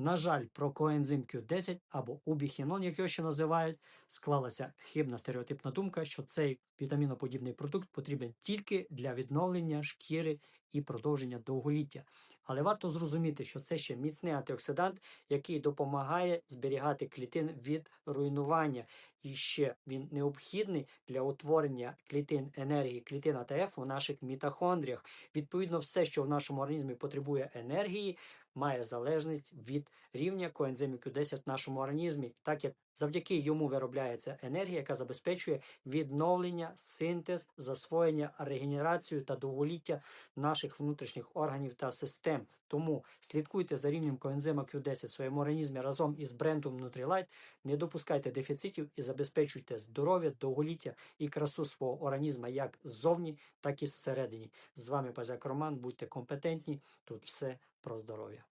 На жаль, про коензим Q10 або убіхінон, як його ще називають, склалася хибна стереотипна думка, що цей вітаміноподібний продукт потрібен тільки для відновлення шкіри і продовження довголіття. Але варто зрозуміти, що це ще міцний антиоксидант, який допомагає зберігати клітин від руйнування. І ще він необхідний для утворення клітин енергії, клітин АТФ у наших мітохондріях. Відповідно, все, що в нашому організмі потребує енергії, має залежність від рівня коензиму Q10 в нашому організмі, так як завдяки йому виробляється енергія, яка забезпечує відновлення, синтез, засвоєння, регенерацію та довголіття наших внутрішніх органів та систем. Тому слідкуйте за рівнем коензима Q10 в своєму організмі разом із брендом Nutrilite, не допускайте дефіцитів і забезпечуйте здоров'я, довголіття і красу свого організму як ззовні, так і зсередині. З вами Пазяк Роман. Будьте компетентні. Тут все про здоров'я.